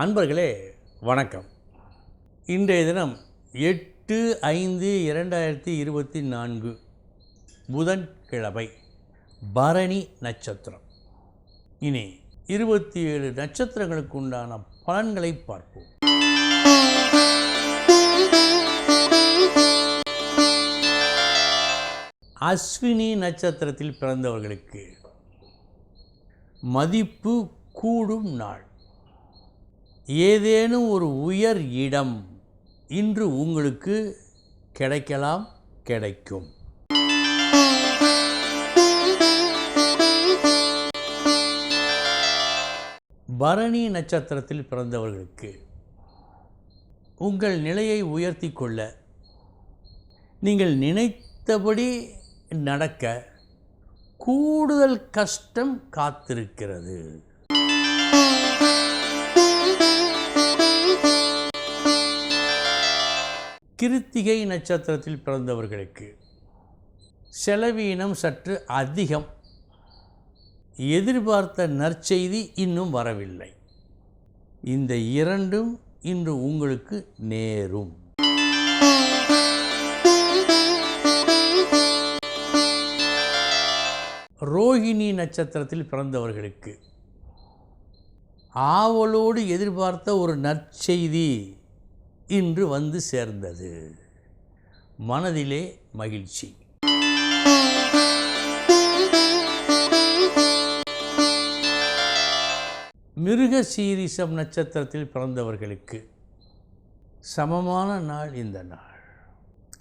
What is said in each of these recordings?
அன்பர்களே வணக்கம். இன்றைய தினம் எட்டு ஐந்து இரண்டாயிரத்தி இருபத்தி நான்கு புதன்கிழமை பரணி நட்சத்திரம். இனி இருபத்தி ஏழு நட்சத்திரங்களுக்கு உண்டான பலன்களை பார்ப்போம். அஸ்வினி நட்சத்திரத்தில் பிறந்தவர்களுக்கு மதிப்பு கூடும் நாள். ஏதேனும் ஒரு உயர் இடம் இன்று உங்களுக்கு கிடைக்கலாம் கிடைக்கும். பரணி நட்சத்திரத்தில் பிறந்தவர்களுக்கு உங்கள் நிலையை உயர்த்தி கொள்ள நீங்கள் நினைத்தபடி நடக்க கூடுதல் கஷ்டம் காத்திருக்கிறது. கிருத்திகை நட்சத்திரத்தில் பிறந்தவர்களுக்கு செலவீனம் சற்று அதிகம். எதிர்பார்த்த நற்செய்தி இன்னும் வரவில்லை. இந்த இரண்டும் இன்று உங்களுக்கு நேரும். ரோஹிணி நட்சத்திரத்தில் பிறந்தவர்களுக்கு ஆவலோடு எதிர்பார்த்த ஒரு நற்செய்தி. இன்று வந்து சேர்ந்தது. மனதிலே மகிழ்ச்சி. மிருக சீரிசம் நட்சத்திரத்தில் பிறந்தவர்களுக்கு சமமான நாள் இந்த நாள்.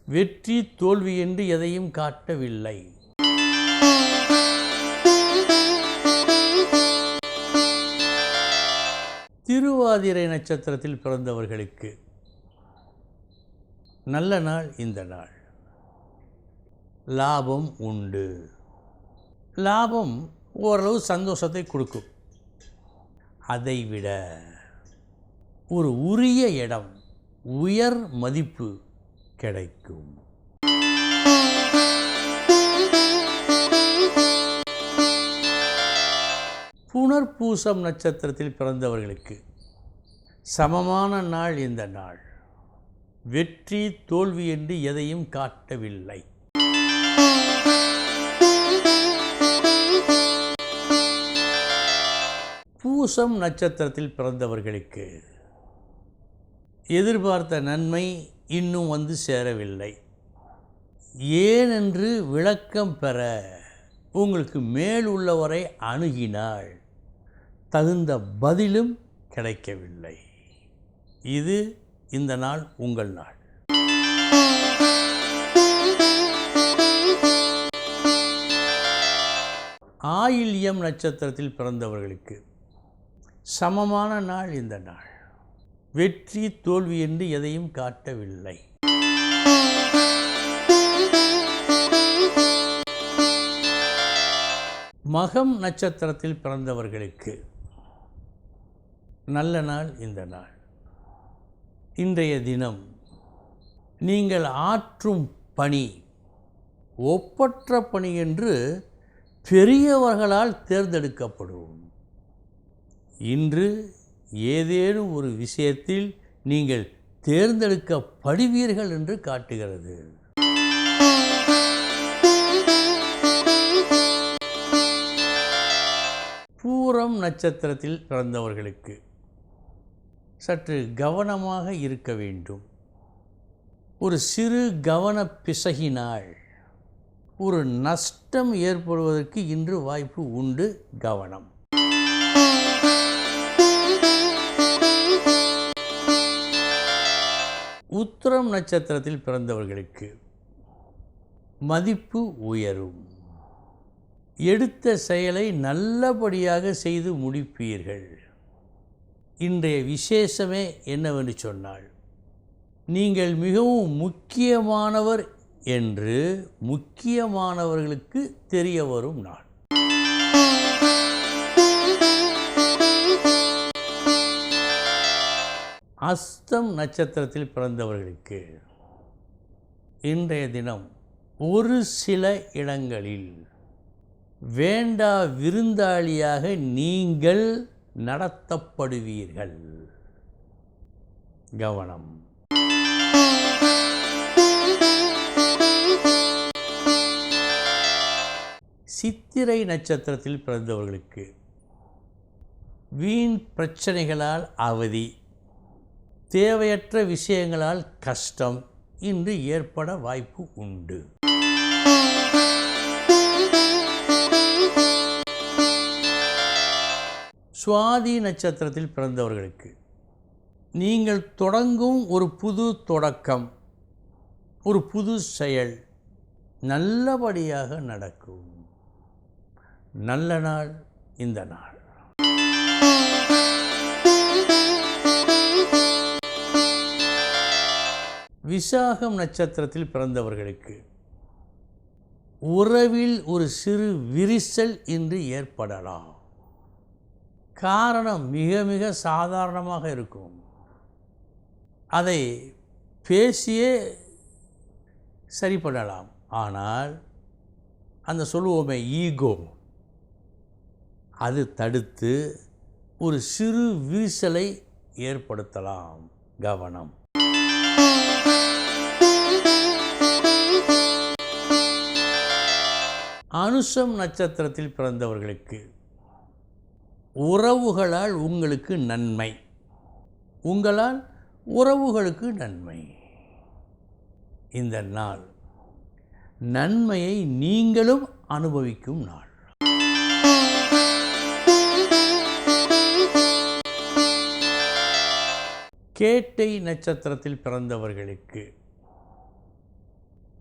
வெற்றி தோல்வி என்று எதையும் காட்டவில்லை. திருவாதிரை நட்சத்திரத்தில் பிறந்தவர்களுக்கு நல்ல நாள் இந்த நாள். லாபம் உண்டு. லாபம் ஓரளவு சந்தோஷத்தை கொடுக்கும். அதைவிட ஒரு உரிய இடம் உயர் மதிப்பு கிடைக்கும். புனர்பூசம் நட்சத்திரத்தில் பிறந்தவர்களுக்கு சமமான நாள் இந்த நாள். வெற்றி தோல்வி என்று எதையும் காட்டவில்லை. பூசம் நட்சத்திரத்தில் பிறந்தவர்களுக்கு எதிர்பார்த்த நன்மை இன்னும் வந்து சேரவில்லை. ஏனென்று விளக்கம் பெற உங்களுக்கு மேல் உள்ளவரை அணுகினால் தகுந்த பதிலும் கிடைக்கவில்லை. இது இந்த நாள் உங்கள் நாள். ஆயில்யம் நட்சத்திரத்தில் பிறந்தவர்களுக்கு சமமான நாள் இந்த நாள். வெற்றி தோல்வி என்று எதையும் காட்டவில்லை. மகம் நட்சத்திரத்தில் பிறந்தவர்களுக்கு நல்ல நாள் இந்த நாள். இன்றைய தினம் நீங்கள் ஆற்றும் பணி ஒப்பற்ற பணி என்று பெரியவர்களால் தேர்ந்தெடுக்கப்படும். இன்று ஏதேனும் ஒரு விஷயத்தில் நீங்கள் தேர்ந்தெடுக்கப்படுவீர்கள் என்று காட்டுகிறது. பூரம் நட்சத்திரத்தில் பிறந்தவர்களுக்கு சற்று கவனமாக இருக்க வேண்டும். ஒரு சிறு கவன பிசகினால் ஒரு நஷ்டம் ஏற்படுவதற்கு இன்று வாய்ப்பு உண்டு கவனம். உத்திரம் நட்சத்திரத்தில் பிறந்தவர்களுக்கு மதிப்பு உயரும். எடுத்த செயலை நல்லபடியாக செய்து முடிப்பீர்கள். இன்றைய விசேஷமே என்னவென்று சொன்னால் நீங்கள் மிகவும் முக்கியமானவர் என்று முக்கியமானவர்களுக்கு தெரிய வரும் நாள். அஸ்தம் நட்சத்திரத்தில் பிறந்தவர்களுக்கு இன்றைய தினம் ஒரு சில இடங்களில் வேண்டா விருந்தாளியாக நீங்கள் நடத்தப்படுவீர்கள். கவனம். சித்திரை நட்சத்திரத்தில் பிறந்தவர்களுக்கு வீண் பிரச்சனைகளால் அவதி தேவையற்ற விஷயங்களால் கஷ்டம் இன்று ஏற்பட வாய்ப்பு உண்டு. சுவாதி நட்சத்திரத்தில் பிறந்தவர்களுக்கு. நீங்கள் தொடங்கும் ஒரு புது தொடக்கம் ஒரு புது செயல் நல்லபடியாக நடக்கும். நல்ல நாள் இந்த நாள். விசாகம் நட்சத்திரத்தில் பிறந்தவர்களுக்கு உறவில் ஒரு சிறு விரிசல் இன்று ஏற்படலாம். காரணம் மிக மிக சாதாரணமாக இருக்கும். அதை பேசியே சரி பண்ணலாம். ஆனால் அந்த சொல்லுவோமே ஈகோ. அது தடுத்து ஒரு சிறு விரிசலை ஏற்படுத்தலாம். கவனம். அனுஷம் நட்சத்திரத்தில் பிறந்தவர்களுக்கு உறவுகளால் உங்களுக்கு நன்மை. உங்களால் உறவுகளுக்கு நன்மை. இந்த நாள் நன்மையை நீங்களும் அனுபவிக்கும் நாள். கேட்டை நட்சத்திரத்தில் பிறந்தவர்களுக்கு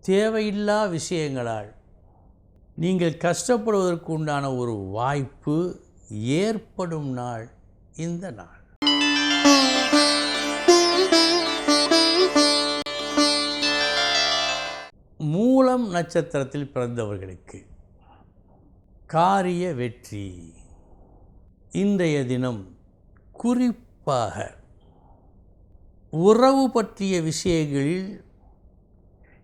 தேவையில்லா விஷயங்களால் நீங்கள் கஷ்டப்படுவதற்கு உண்டான ஒரு வாய்ப்பு ஏற்படும் நாள் இந்த நாள். மூலம் நட்சத்திரத்தில் பிறந்தவர்களுக்கு காரிய வெற்றி. இன்றைய தினம் குறிப்பாக உறவு பற்றிய விஷயங்களில்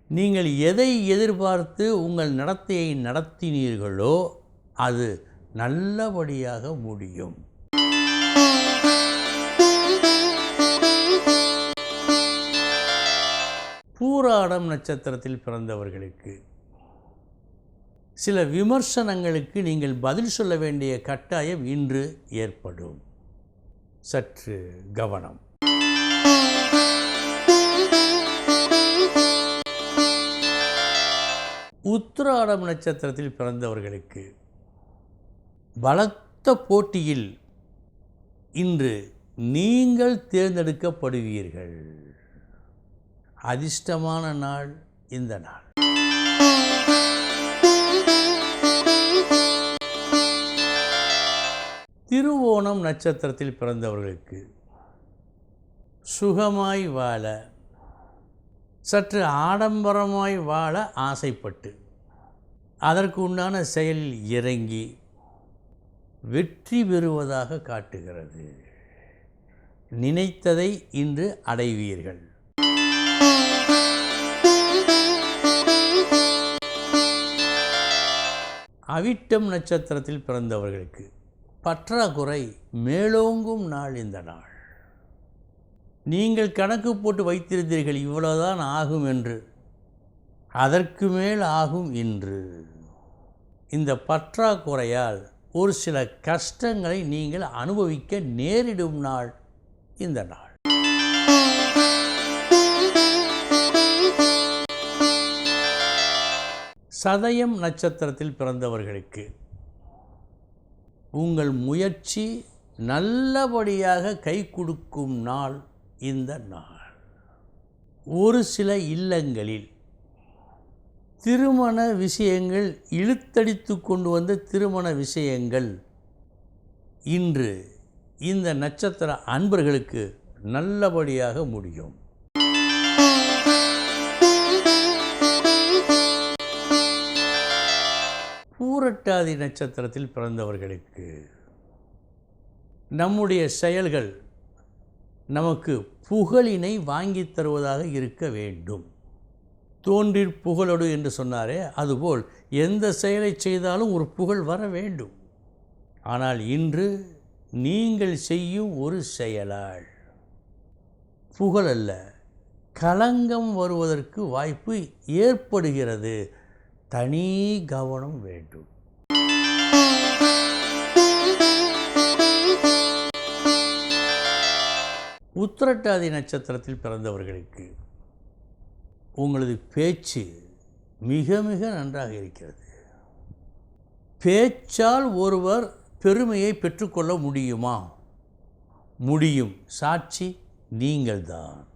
நீங்கள் எதை எதிர்பார்த்து உங்கள் நடத்தையை நடத்தினீர்களோ அது நல்லபடியாக முடியும். பூராடம் நட்சத்திரத்தில் பிறந்தவர்களுக்கு சில விமர்சனங்களுக்கு நீங்கள் பதில் சொல்ல வேண்டிய கட்டாயம் இன்று ஏற்படும். சற்று கவனம். உத்திராடம் நட்சத்திரத்தில் பிறந்தவர்களுக்கு பலத்த போட்டியில் இன்று நீங்கள் தேர்ந்தெடுக்கப்படுவீர்கள். அதிர்ஷ்டமான நாள் இந்த நாள். திருவோணம் நட்சத்திரத்தில் பிறந்தவர்களுக்கு சுகமாய் வாழ சற்று ஆடம்பரமாய் வாழ ஆசைப்பட்டு அதற்கு உண்டான செயலில் இறங்கி வெற்றி பெறுவதாக காட்டுகிறது. நினைத்ததை இன்று அடைவீர்கள். அவிட்டம் நட்சத்திரத்தில் பிறந்தவர்களுக்கு பற்றாக்குறை மேலோங்கும் நாள் இந்த நாள். நீங்கள் கணக்கு போட்டு வைத்திருந்தீர்கள் இவ்வளவுதான் ஆகும் என்று. அதற்கு மேல் ஆகும் இன்று. இந்த பற்றாக்குறையால் ஒரு சில கஷ்டங்களை நீங்கள் அனுபவிக்க நேரிடும் நாள் இந்த நாள். சதயம் நட்சத்திரத்தில் பிறந்தவர்களுக்கு உங்கள் முயற்சி நல்லபடியாக கை கொடுக்கும் நாள் இந்த நாள். ஒரு சில இல்லங்களில் திருமண விஷயங்கள் இழுத்தடித்து கொண்டு வந்த திருமண விஷயங்கள். இன்று இந்த நட்சத்திர அன்பர்களுக்கு நல்லபடியாக முடியும். பூரட்டாதி நட்சத்திரத்தில் பிறந்தவர்களுக்கு நம்முடைய செயல்கள் நமக்கு புகழினை வாங்கித் தருவதாக இருக்க வேண்டும். தோன்றிற் புகழொடு என்று சொன்னாரே அதுபோல் எந்த செயலை செய்தாலும் ஒரு புகழ் வர வேண்டும். ஆனால் இன்று நீங்கள் செய்யும் ஒரு செயலால் புகழ் அல்ல களங்கம் வருவதற்கு வாய்ப்பு ஏற்படுகிறது. தனி கவனம் வேண்டும். உத்திரட்டாதி நட்சத்திரத்தில் பிறந்தவர்களுக்கு உங்களது பேச்சு மிக மிக நன்றாக இருக்கிறது. பேச்சால் ஒருவர் பெருமையை பெற்றுக்கொள்ள முடியுமா? முடியும். சாட்சி நீங்கள்தான்.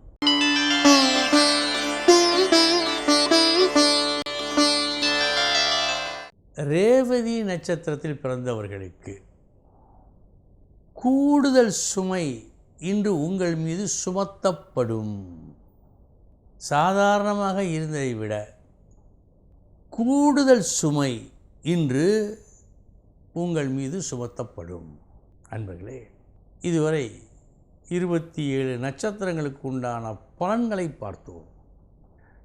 ரேவதி நட்சத்திரத்தில் பிறந்தவர்களுக்கு கூடுதல் சுமை இன்று உங்கள் மீது சுமத்தப்படும். சாதாரணமாக இருந்ததை விட கூடுதல் சுமை இன்று உங்கள் மீது சுமத்தப்படும். அன்பர்களே இதுவரை இருபத்தி ஏழு நட்சத்திரங்களுக்கு உண்டான பலன்களை பார்த்தோம்.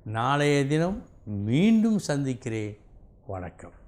நாளைய தினம் மீண்டும் சந்திக்கிறேன். வணக்கம்.